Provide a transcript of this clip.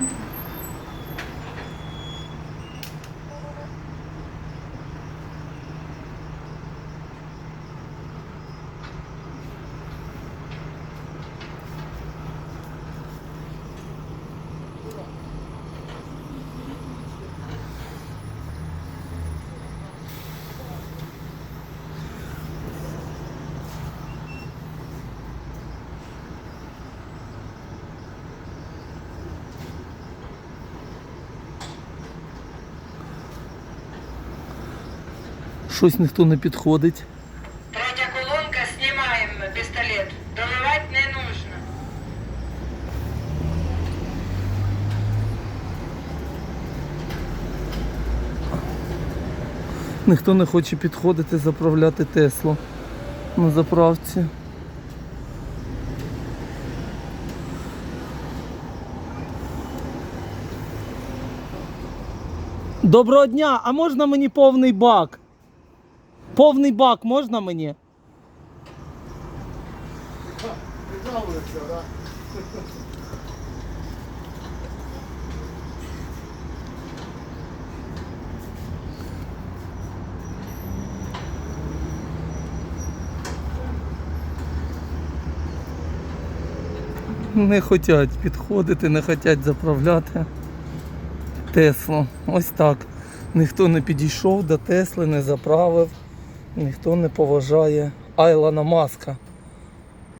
Mm-hmm. Щось ніхто не підходить. Третя колонка, знімаємо пістолет. Доливати не нужно. Ніхто не хоче підходити заправляти Теслу на заправці. Доброго дня! А можна мені повний бак? Повний бак можна мені? Не хочуть підходити, не хочуть заправляти Теслу. Ось так. Ніхто не підійшов до Тесли, не заправив, ніхто не поважає Айлана Маска.